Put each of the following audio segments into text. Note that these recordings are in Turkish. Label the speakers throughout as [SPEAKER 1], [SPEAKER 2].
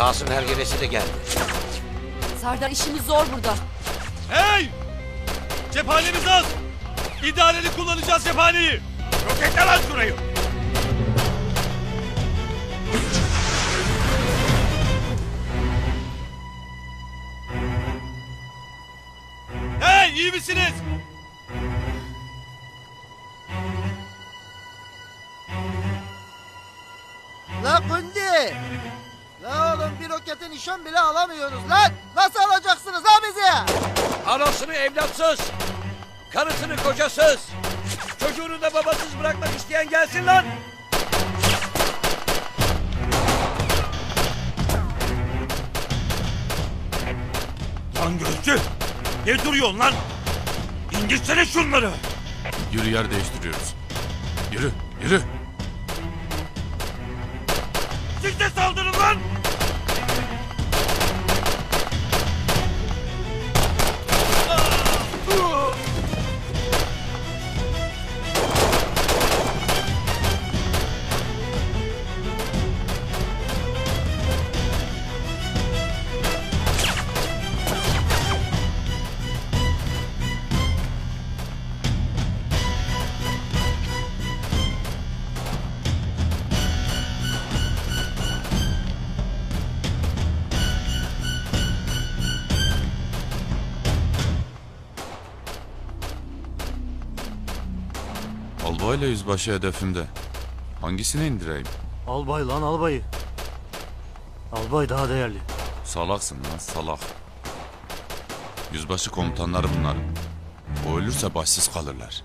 [SPEAKER 1] Kasım hergelesi de geldi.
[SPEAKER 2] Serdar işimiz zor burada.
[SPEAKER 3] Hey! Cephanemiz az. İdareli kullanacağız cephaneyi. Roketle lan şurayı. Hey iyi misiniz?
[SPEAKER 4] La Kundi! La oğlum bir rokete nişan bile alamıyoruz lan! Nasıl alacaksınız ha bizi?
[SPEAKER 1] Anasını evlatsız, karısını kocasız, çocuğunu da babasız bırakmak isteyen gelsin lan.
[SPEAKER 3] Lan gözcü. Ne duruyorsun lan? İndirsene şunları.
[SPEAKER 5] Yürü yer değiştiriyoruz. Yürü, yürü. Albayla yüzbaşı hedefimde. Hangisine indireyim?
[SPEAKER 6] Albay lan albayı. Albay daha değerli.
[SPEAKER 5] Salaksın lan salak. Yüzbaşı komutanları bunlar. O ölürse başsız kalırlar.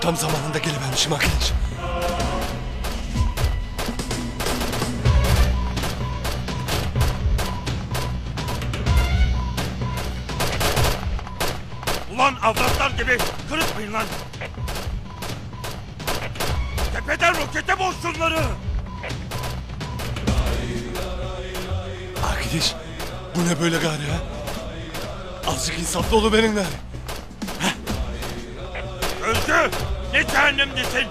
[SPEAKER 6] Tam zamanında gelivermişim arkadaş.
[SPEAKER 3] Ulan avratlar gibi kırıtmayın lan. Tepeden rokete boş şunları.
[SPEAKER 6] Arkadaş bu ne böyle gari ha? Azıcık insaflı olu benim
[SPEAKER 3] ne cehennemdesin.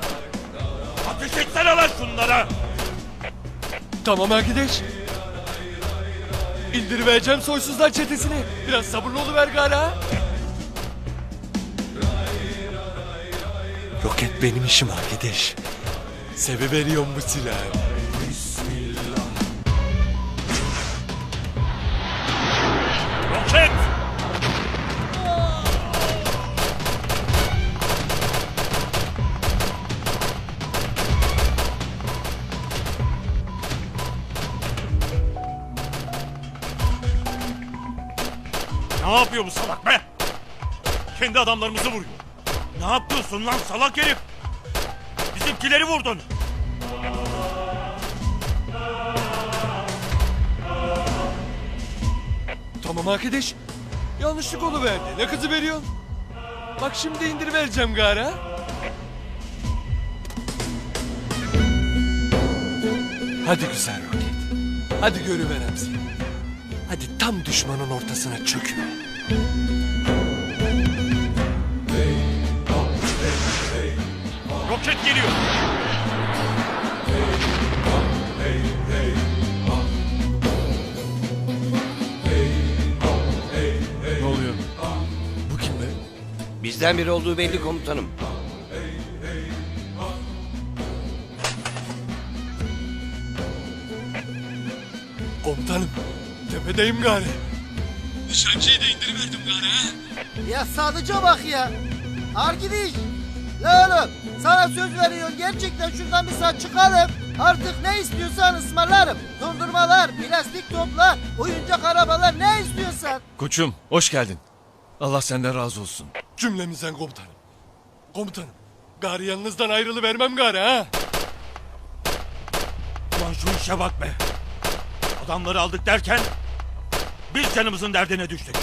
[SPEAKER 3] Ateş etsene lan şunlara.
[SPEAKER 6] Tamam arkadaş. İndirivereceğim soysuzlar çetesini. Biraz sabırlı oluver gari ha. Roket benim işim arkadaş. Seve veriyorum bu silahı.
[SPEAKER 3] Ne yapıyor bu salak be? Kendi adamlarımızı vuruyor. Ne yapıyorsun lan salak herif? Bizimkileri vurdun.
[SPEAKER 6] Tamam arkadaş. Yanlışlık oluverdi. Ne kızı veriyorsun? Bak şimdi indirivereceğim gari ha. Hadi güzel roket. Hadi görüverem seni. Hadi tam düşmanın ortasına çökme.
[SPEAKER 3] Roket geliyor.
[SPEAKER 6] Ne oluyor? Bu kim be?
[SPEAKER 1] Bizden biri olduğu belli komutanım.
[SPEAKER 6] Komutanım. Tepedeyim gari. Nişancıyı da indiriverdim gari ha.
[SPEAKER 4] Ya sadıca bak ya! Argidiş! La oğlum sana söz veriyorum gerçekten şuradan bir saat çıkalım. Artık ne istiyorsan ısmarlarım. Dondurmalar, plastik toplar, oyuncak arabalar ne istiyorsan.
[SPEAKER 6] Koçum hoş geldin. Allah senden razı olsun. Cümlemizden komutanım. Komutanım. Gari yanınızdan ayrılı vermem gari ha.
[SPEAKER 3] Ulan şu işe bak be. Adamları aldık derken biz canımızın derdine düştük.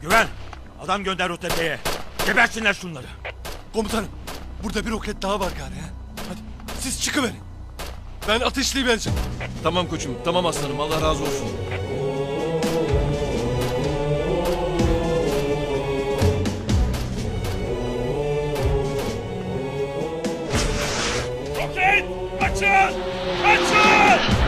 [SPEAKER 3] Güven, adam gönder o tepeye. Gebersinler şunları.
[SPEAKER 6] Komutanım, burada bir roket daha var gari. Hadi siz çıkıverin. Ben ateşleyivereceğim.
[SPEAKER 7] Tamam koçum, tamam aslanım. Allah razı olsun. Roket! Açın! Açın!